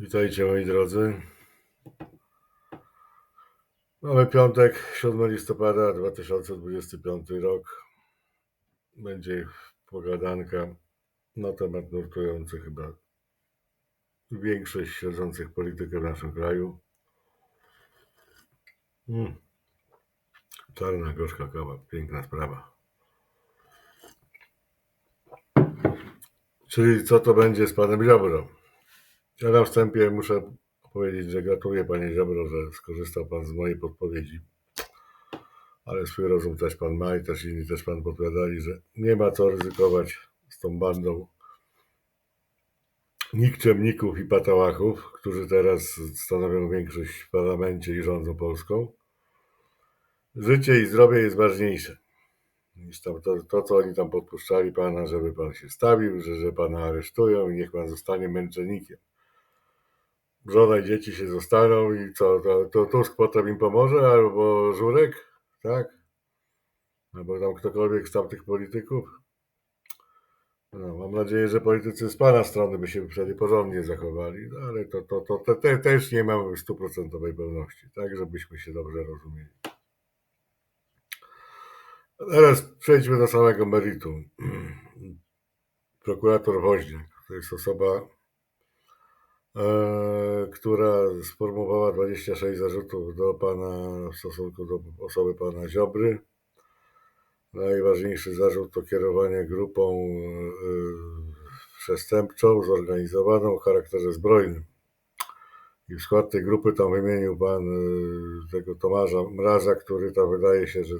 Witajcie moi drodzy. Mamy piątek, 7 listopada 2025 rok. Będzie pogadanka na temat nurtujący chyba większość śledzących politykę w naszym kraju. Mm. Czarna, gorzka kawa, piękna sprawa. Czyli co to będzie z panem Ziobro? Ja na wstępie muszę powiedzieć, że gratuluję panie Ziobro, że skorzystał pan z mojej podpowiedzi. Ale swój rozum też pan ma i też inni też pan podpowiadali, że nie ma co ryzykować z tą bandą nikczemników i patałachów, którzy teraz stanowią większość w parlamencie i rządzą Polską. Życie i zdrowie jest ważniejsze niż tam to, to, co oni tam podpuszczali pana, żeby pan się stawił, że, że pana aresztują i niech pan zostanie męczennikiem. Żona i dzieci się zostaną i co, to, to Tusk potem im pomoże, albo Żurek, tak? Albo tam ktokolwiek z tamtych polityków. No, mam nadzieję, że politycy z pana strony by się wtedy porządnie zachowali, no, ale to, to, to, te, też nie mamy stuprocentowej pewności, tak, żebyśmy się dobrze rozumieli. Teraz przejdźmy do samego meritum. Prokurator Woźniak to jest osoba, która sformułowała 26 zarzutów do pana w stosunku do osoby pana Ziobry. Najważniejszy zarzut to kierowanie grupą e, przestępczą, zorganizowaną o charakterze zbrojnym. I w skład tej grupy tam wymienił pan e, tego Tomasza Mraza, który tam wydaje się, że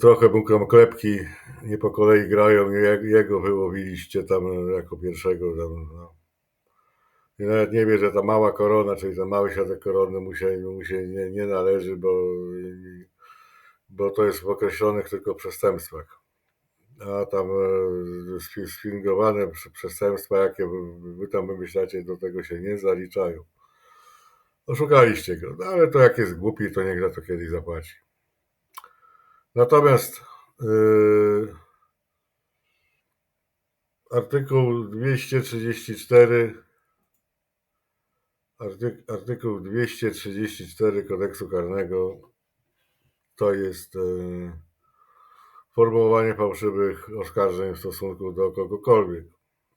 trochę mu klepki nie po kolei grają, jego wyłowiliście tam e, jako pierwszego. Tam, no. I nawet nie wie, że ta mała korona, czyli ten mały światek korony mu się, mu się nie, nie należy, bo, bo to jest w określonych tylko przestępstwach. A tam e, sfi- sfingowane prze- przestępstwa, jakie wy, tam wymyślacie, do tego się nie zaliczają. Oszukaliście go, no, ale to jak jest głupi, to niech za to kiedyś zapłaci. Natomiast yy, artykuł 234 artyk, artykuł 234 kodeksu karnego to jest yy, formułowanie fałszywych oskarżeń w stosunku do kogokolwiek.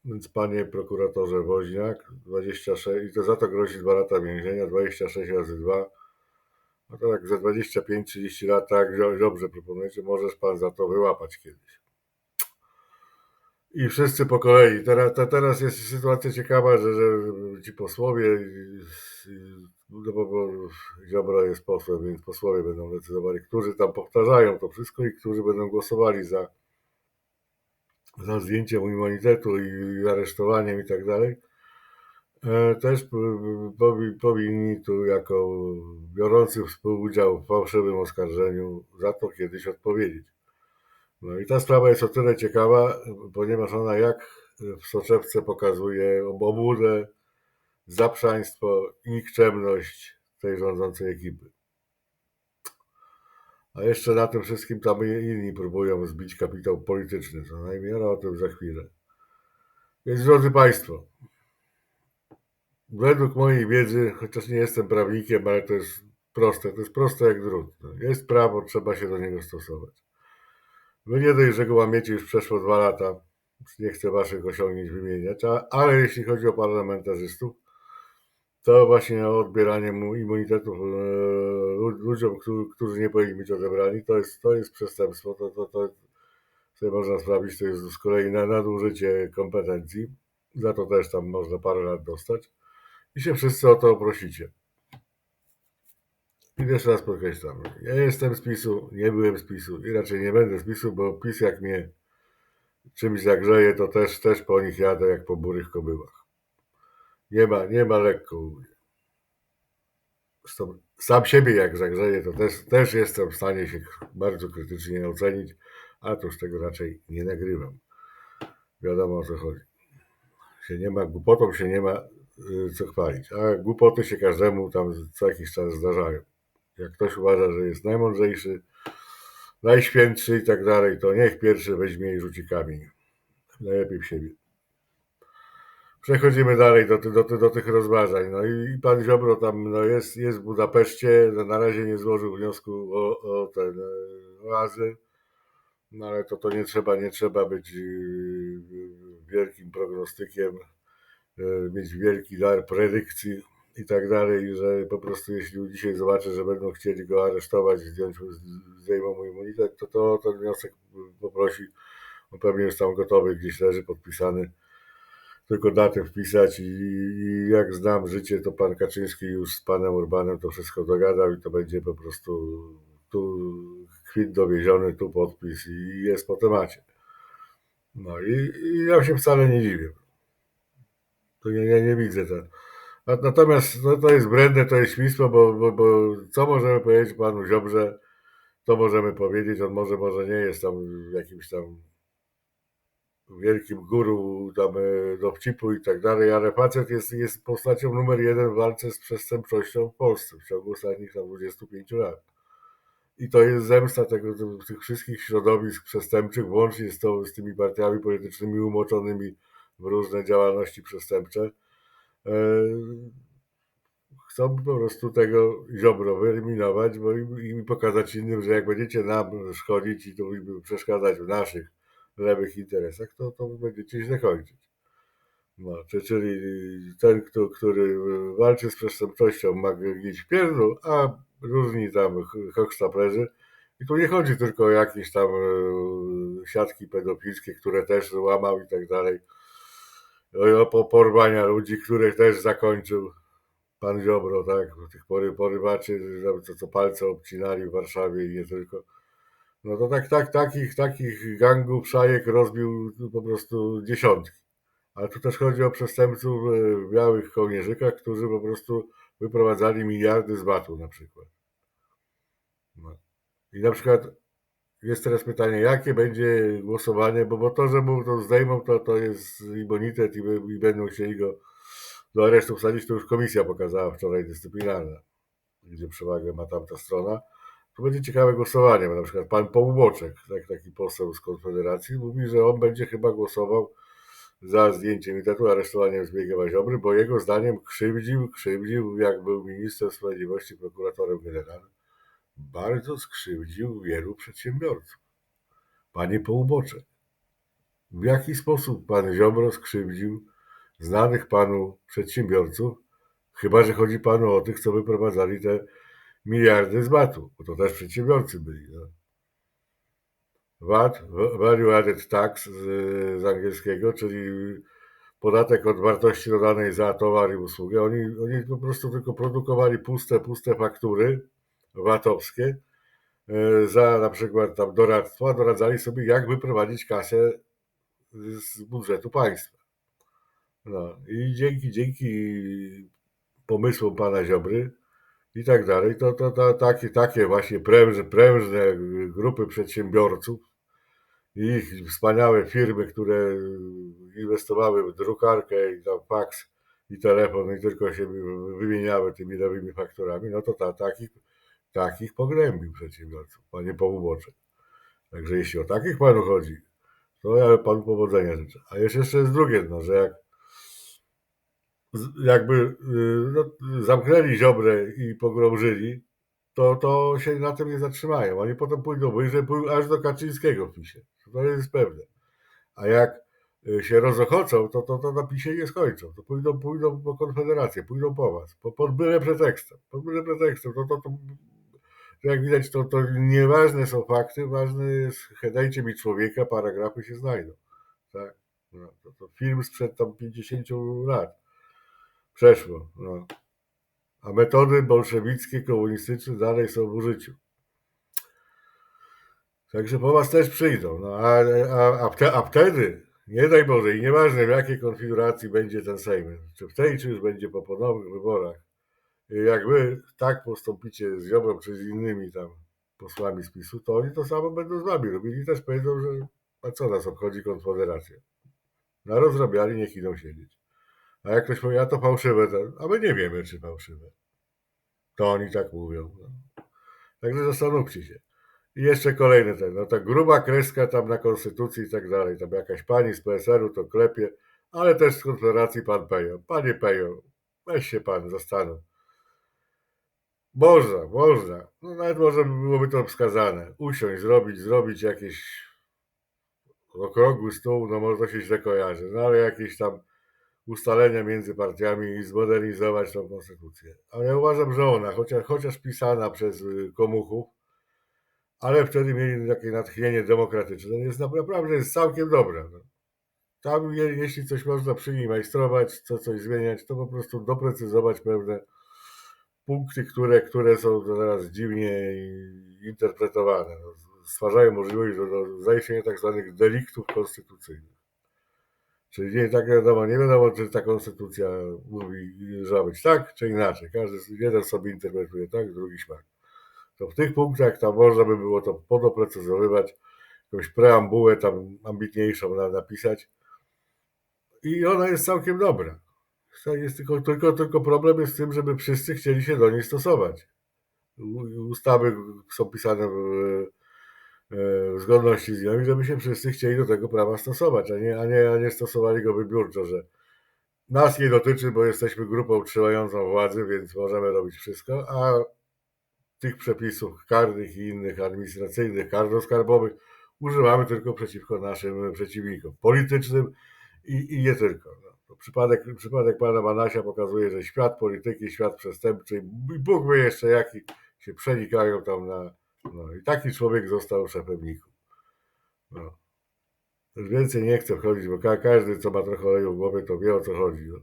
Więc panie prokuratorze Woźniak, 26, i to za to grozi 2 lata więzienia, 26 razy 2, no to tak za 25-30 lat, tak dobrze proponujecie, możesz pan za to wyłapać kiedyś. I wszyscy po kolei. Teraz, te, teraz jest sytuacja ciekawa, że, że ci posłowie, no bo, bo Ziobro jest posłem, więc posłowie będą decydowali, którzy tam powtarzają to wszystko i którzy będą głosowali za, za zdjęciem immunitetu i aresztowaniem i tak dalej. E, Też powinni tu jako biorący współudział w fałszywym oskarżeniu za to kiedyś odpowiedzieć. No i ta sprawa jest o tyle ciekawa, ponieważ ona jak w soczewce pokazuje obłudę, zaprzaństwo i nikczemność tej rządzącej ekipy. A jeszcze na tym wszystkim tam inni próbują zbić kapitał polityczny, co najmniej, ale o tym za chwilę. Więc drodzy Państwo, według mojej wiedzy, chociaż nie jestem prawnikiem, ale to jest proste, to jest proste jak drut. No, Jest prawo, trzeba się do niego stosować. Wy nie dość, że go łamiecie już przeszło dwa lata, nie chcę waszych osiągnięć wymieniać, ale jeśli chodzi o parlamentarzystów, to właśnie odbieranie mu immunitetów e, lu- ludziom, którzy, którzy nie powinni być odebrani, to jest, to jest przestępstwo, to, to, to sobie można sprawdzić, to jest z kolei na nadużycie kompetencji, za to też tam można parę lat dostać i się wszyscy o to prosicie. I jeszcze raz podkreślam, ja jestem z PiSu, nie byłem z PiSu i raczej nie będę z PiSu, bo PiS jak mnie czymś zagrzeje, to też, też po nich jadę jak po burych kobyłach. Nie ma, nie ma lekko sam siebie jak zagrzeję, to też, też jestem w stanie się bardzo krytycznie ocenić, a to z tego raczej nie nagrywam. Wiadomo o co chodzi. Się nie ma, głupotą się nie ma y, co chwalić, a głupoty się każdemu tam co jakiś czas zdarzają. Jak ktoś uważa, że jest najmądrzejszy, najświętszy i tak dalej, to niech pierwszy weźmie i rzuci kamień. Najlepiej w siebie. Przechodzimy dalej do, ty- do, ty- do tych rozważań. No i pan Ziobro tam no jest, jest w Budapeszcie, na razie nie złożył wniosku o, o ten e, o no ale to, to nie trzeba, nie trzeba być yy, wielkim prognostykiem, e, mieć wielki dar predykcji i tak dalej, że po prostu jeśli dzisiaj zobaczę, że będą chcieli go aresztować, zdjąć, mu- zdejmą mu immunitet, to, to ten wniosek poprosi, on pewnie już tam gotowy, gdzieś leży podpisany tylko datę wpisać i, i jak znam życie, to pan Kaczyński już z panem Urbanem to wszystko dogadał i to będzie po prostu tu kwit dowieziony, tu podpis i jest po temacie. No i, i ja się wcale nie dziwię. To nie, nie, nie widzę to. Natomiast no, to jest błędne, to jest świństwo, bo, bo, bo co możemy powiedzieć panu Ziobrze, to możemy powiedzieć, on może, może nie jest tam jakimś tam wielkim guru tam e, dowcipu i tak dalej, ale facet jest, jest postacią numer jeden w walce z przestępczością w Polsce w ciągu ostatnich tam 25 lat. I to jest zemsta tego, tych wszystkich środowisk przestępczych, włącznie z, to, z tymi partiami politycznymi umoczonymi w różne działalności przestępcze. E, Chcą po prostu tego Ziobro wyeliminować, bo im, im pokazać innym, że jak będziecie nam szkodzić i to im przeszkadzać w naszych lewych interesach, to, to będziecie źle kończyć. No, czy- czyli ten, kto, który walczy z przestępczością, ma gdzieś w pierdlu, a różni tam hochsztaplerzy. I tu nie chodzi tylko o jakieś tam e, siatki pedofilskie, które też łamał i tak dalej. Porwania ludzi, których też zakończył pan Ziobro, tak, tych pory, porywaczy, co, co palce obcinali w Warszawie i nie tylko. No to tak, tak, takich, takich gangów, szajek rozbił po prostu dziesiątki. Ale tu też chodzi o przestępców e, w białych kołnierzykach, którzy po prostu wyprowadzali miliardy z VAT-u na przykład. No. I na przykład jest teraz pytanie, jakie będzie głosowanie, bo, bo to, że mu to zdejmą, to, to jest immunitet i, i będą chcieli go do aresztu wsadzić, to już komisja pokazała wczoraj dyscyplinarna, gdzie przewagę ma tamta strona. To będzie ciekawe głosowanie, bo na przykład pan Połuboczek, tak, taki poseł z Konfederacji, mówi, że on będzie chyba głosował za zdjęciem immunitetu, aresztowaniem Zbigniewa Ziobry, bo jego zdaniem krzywdził, krzywdził, jak był minister sprawiedliwości, prokuratorem generalnym, bardzo skrzywdził wielu przedsiębiorców. Panie Połuboczek, w jaki sposób pan Ziobro skrzywdził znanych panu przedsiębiorców, chyba że chodzi panu o tych, co wyprowadzali te miliardy z VAT-u, bo to też przedsiębiorcy byli. No. VAT, Value Added Tax z, z angielskiego, czyli podatek od wartości dodanej za towar i usługę. Oni, oni po prostu tylko produkowali puste, puste faktury VAT-owskie e, za na przykład tam doradztwo, a doradzali sobie, jak wyprowadzić kasę z budżetu państwa. No i dzięki, dzięki pomysłom pana Ziobry i tak dalej, to, to, to takie, takie właśnie prężne, prężne grupy przedsiębiorców i ich wspaniałe firmy, które inwestowały w drukarkę i tam faks i telefon i tylko się wy- wymieniały tymi nowymi fakturami, no to ta, takich, takich pogrębił przedsiębiorców, panie Połuboczek. Także jeśli o takich panu chodzi, to ja panu powodzenia życzę. A jeszcze jest drugie, no, że jak jakby y, no, zamknęli Ziobrę i pogrążyli, to, to się na tym nie zatrzymają. Oni potem pójdą wyżej, pójdą aż do Kaczyńskiego w PiSie. To jest pewne. A jak y, się rozochocą, to, to, to na PiSie nie skończą. To pójdą, pójdą po Konfederację, pójdą po was. Po, pod byle pretekstem. Pod byle pretekstem. To, to, to jak widać, to, to nieważne są fakty, ważne jest, dajcie mi człowieka, paragrafy się znajdą. Tak? No, to, to film sprzed tam 50 lat przeszło. No. A metody bolszewickie, komunistyczne dalej są w użyciu. Także po was też przyjdą. No, a, a, a, wte, a wtedy, nie daj Boże, i nieważne w jakiej konfiguracji będzie ten Sejm, czy w tej, czy już będzie po ponownych wyborach, jak wy tak postąpicie z Ziobrą, czy z innymi tam posłami z PiSu, to oni to samo będą z wami robili i też powiedzą, że a co nas obchodzi Konfederacja. Narozrabiali, niech idą siedzieć. A jak ktoś powie, a to fałszywe, to, a my nie wiemy, czy fałszywe. To oni tak mówią. No. Także zastanówcie się. I jeszcze kolejny ten, no ta gruba kreska tam na konstytucji i tak dalej, tam jakaś pani z PSL-u to klepie, ale też z Konfederacji pan Pejo. Panie Pejo, weź się pan zastanów. Można, można. No nawet może byłoby to wskazane. Usiąść, zrobić, zrobić jakieś okrągły stół, no może się źle kojarzy, no ale jakieś tam ustalenia między partiami i zmodernizować tą konstytucję. Ale ja uważam, że ona, chociaż, chociaż pisana przez y, komuchów, ale wtedy mieli takie natchnienie demokratyczne, jest naprawdę jest całkiem dobra. No. Tam, je, jeśli coś można przy niej majstrować, co coś zmieniać, to po prostu doprecyzować pewne punkty, które, które są teraz dziwnie interpretowane. No, stwarzają możliwość do, do zajścia tak zwanych deliktów konstytucyjnych. Czyli nie tak wiadomo, nie wiadomo, czy ta konstytucja mówi, że ma być tak, czy inaczej. Każdy jeden sobie interpretuje tak, drugi śmak. To w tych punktach tam można by było to podoprecyzowywać, jakąś preambułę tam ambitniejszą napisać. I ona jest całkiem dobra. Jest tylko, tylko, tylko problem jest z tym, żeby wszyscy chcieli się do niej stosować. Ustawy są pisane w, w zgodności z nią i żeby się wszyscy chcieli do tego prawa stosować, a nie, a nie, a nie stosowali go wybiórczo, że nas nie dotyczy, bo jesteśmy grupą trzymającą władzy, więc możemy robić wszystko, a tych przepisów karnych i innych administracyjnych, karno-skarbowych używamy tylko przeciwko naszym przeciwnikom politycznym i, i nie tylko. Przypadek, przypadek pana Manasia pokazuje, że świat polityki, świat przestępczy i Bóg wie jeszcze jaki się przenikają tam na... No i taki człowiek został szefem NIK-u. No. Już więcej nie chcę wchodzić, bo każdy, co ma trochę oleju w głowie, to wie o co chodzi. No.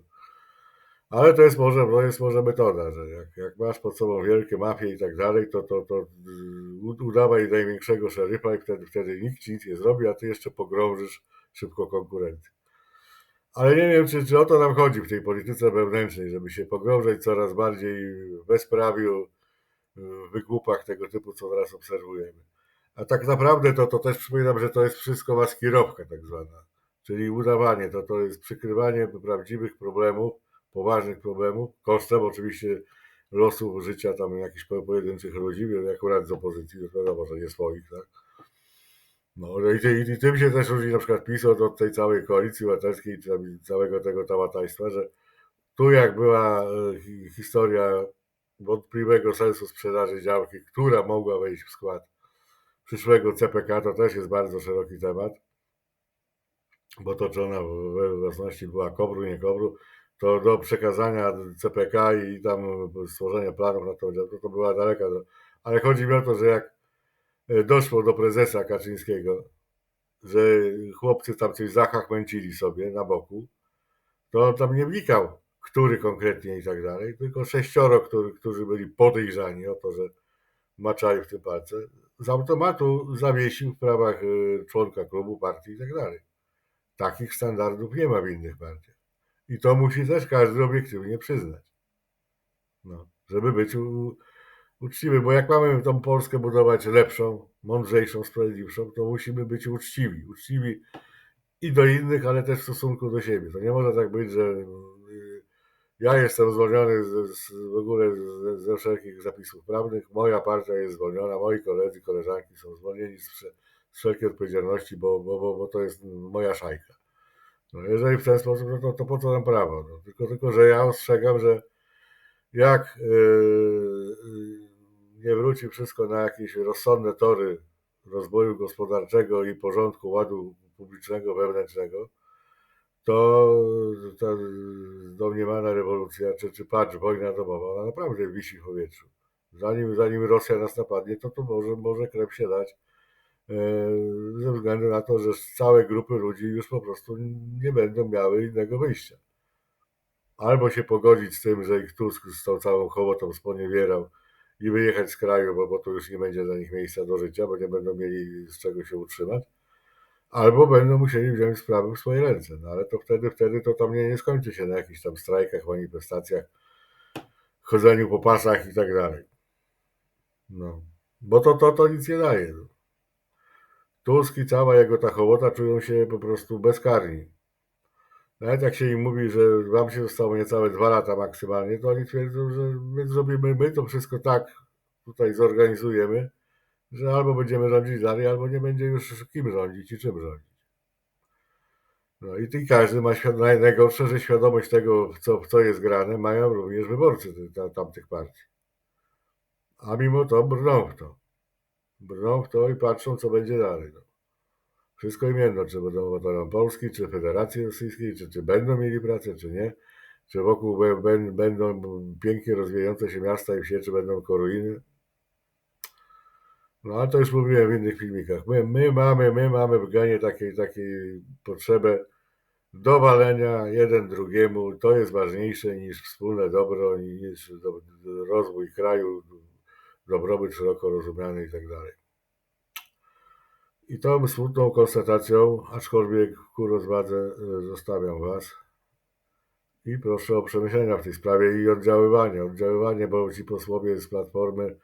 Ale to jest może, to jest może metoda, że jak, jak masz pod sobą wielkie mafie i tak dalej, to, to, to udawaj największego szeryfa i wtedy, wtedy nikt ci nic nie zrobi, a ty jeszcze pogrążysz szybko konkurencję. Ale nie wiem, czy, czy o to nam chodzi w tej polityce wewnętrznej, żeby się pogrążać coraz bardziej w bezprawiu, w wygłupach tego typu, co teraz obserwujemy. A tak naprawdę to, to też przypominam, że to jest wszystko maskirowka tak zwana, czyli udawanie, to, to jest przykrywanie prawdziwych problemów, poważnych problemów, kosztem oczywiście losów życia tam jakichś pojedynczych ludzi, akurat z opozycji, to wiadomo, że nie swoich, tak? No i, i, tym się też różni na przykład PiS od, tej całej koalicji obywatelskiej, czy całego tego tałataństwa, że tu jak była e, historia wątpliwego sensu sprzedaży działki, która mogła wejść w skład przyszłego CPK, to też jest bardzo szeroki temat, bo toczona we własności była Kobru, nie Kobru, to do przekazania CPK i tam stworzenia planów na to, to, to była daleka. Ale chodzi mi o to, że jak doszło do prezesa Kaczyńskiego, że chłopcy tam coś zachachmęcili sobie na boku, to on tam nie wnikał, który konkretnie i tak dalej, tylko sześcioro, który, którzy byli podejrzani o to, że maczali w tym palce, z automatu zawiesił w prawach e, członka klubu, partii i tak dalej. Takich standardów nie ma w innych partiach. I to musi też każdy obiektywnie przyznać. No, żeby być u, uczciwy, bo jak mamy tą Polskę budować lepszą, mądrzejszą, sprawiedliwszą, to musimy być uczciwi. Uczciwi i do innych, ale też w stosunku do siebie. To nie może tak być, że y, ja jestem zwolniony z, z, w ogóle ze, ze, wszelkich zapisów prawnych, moja partia jest zwolniona, moi koledzy, koleżanki są zwolnieni z, z wszelkiej odpowiedzialności, bo, bo, bo, bo to jest moja szajka. No jeżeli w ten sposób, no to, to po co nam prawo? No, tylko, tylko, że ja ostrzegam, że jak yy, nie wróci wszystko na jakieś rozsądne tory rozwoju gospodarczego i porządku ładu publicznego, wewnętrznego, to ta domniemana rewolucja, czy, czy patrz, wojna domowa, ona naprawdę wisi w powietrzu. Zanim, zanim Rosja nas napadnie, to to może, może krew się dać E, ze względu na to, że całe grupy ludzi już po prostu nie będą miały innego wyjścia. Albo się pogodzić z tym, że ich Tusk z tą całą hołotą sponiewierał i wyjechać z kraju, bo, bo to już nie będzie dla nich miejsca do życia, bo nie będą mieli z czego się utrzymać, albo będą musieli wziąć sprawy w swoje ręce. No ale to wtedy, wtedy to tam nie, nie skończy się na jakichś tam strajkach, manifestacjach, chodzeniu po pasach i tak dalej. No, bo to, to, to nic nie daje. Tusk i cała jego ta hołota czują się po prostu bezkarni. Nawet jak się im mówi, że wam się zostało niecałe dwa lata maksymalnie, to oni twierdzą, że my zrobimy, my to wszystko tak tutaj zorganizujemy, że albo będziemy rządzić dalej, albo nie będzie już kim rządzić i czym rządzić. No i, i każdy ma świad- naj- najgorsze, że świadomość tego, co, co jest grane, mają również wyborcy ty- ta- tamtych partii. A mimo to brną w to. Brną w to i patrzą, co będzie dalej. No. Wszystko im jedno, czy będą obywatelem Polski, czy Federacji Rosyjskiej, czy, czy będą mieli pracę, czy nie. Czy wokół bę- bę- będą pięknie rozwijające się miasta i wsie, czy będą koruiny. No ale to już mówiłem w innych filmikach. My, my mamy, my mamy w genie takiej, takiej potrzebę dowalenia jeden drugiemu. To jest ważniejsze niż wspólne dobro, niż do, rozwój kraju, dobrobyt szeroko rozumiany i tak dalej. I tą smutną konstatacją, aczkolwiek ku rozwadze e, zostawiam Was. I proszę o przemyślenia w tej sprawie i oddziaływanie. Oddziaływanie, bo ci posłowie z Platformy,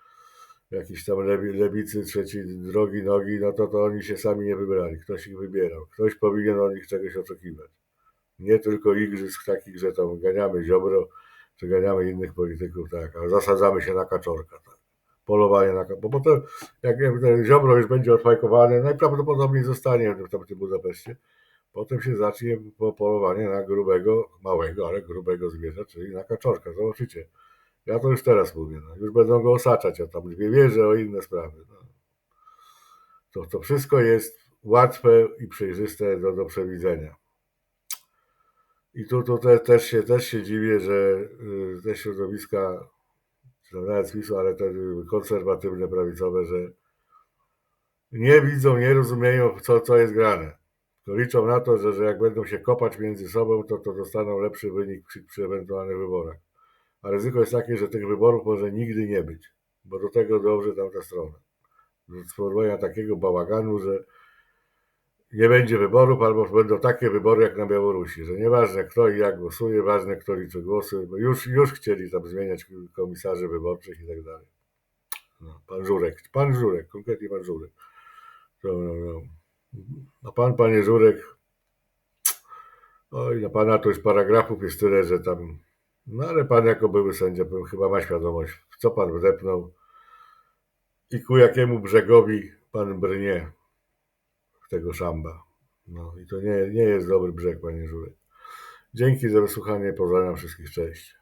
jakiś tam lewi, lewicy, trzeci drogi, nogi, no to, to oni się sami nie wybrali. Ktoś ich wybierał. Ktoś powinien od nich czegoś oczekiwać. Nie tylko igrzysk takich, że tam ganiamy Ziobro, czy ganiamy innych polityków, tak, a zasadzamy się na kaczorka, tak. Polowanie na bo potem, jak ten Ziobro już będzie odfajkowany, najprawdopodobniej zostanie w tam w tym Budapeszcie, potem się zacznie po- polowanie na grubego, małego, ale grubego zwierza, czyli na kaczorka, zobaczycie. Ja to już teraz mówię, no. już będą go osaczać, a tam dwie wieże, o inne sprawy. No. To, to wszystko jest łatwe i przejrzyste do, do przewidzenia. I tu, tu te, też, się, też się dziwię, że y, te środowiska, czy nawet PiSu, ale te konserwatywne, prawicowe, że nie widzą, nie rozumieją, co, co jest grane. To liczą na to, że, że jak będą się kopać między sobą, to, to dostaną lepszy wynik przy, przy ewentualnych wyborach. A ryzyko jest takie, że tych wyborów może nigdy nie być, bo do tego dąży tamta strona. Do stworzenia takiego bałaganu, że nie będzie wyborów, albo będą takie wybory jak na Białorusi, że nieważne kto i jak głosuje, ważne kto liczy głosy, bo już, już chcieli tam zmieniać komisarzy wyborczych i tak dalej. No, pan Żurek, pan Żurek, konkretnie pan Żurek. No, no, no. A pan, panie Żurek, oj, na pana to już paragrafów jest tyle, że tam, no ale pan jako były sędzia chyba ma świadomość, w co pan wdepnął i ku jakiemu brzegowi pan brnie tego szamba. No i to nie, nie jest dobry brzeg, panie Żurek. Dzięki za wysłuchanie, pozdrawiam wszystkich, cześć.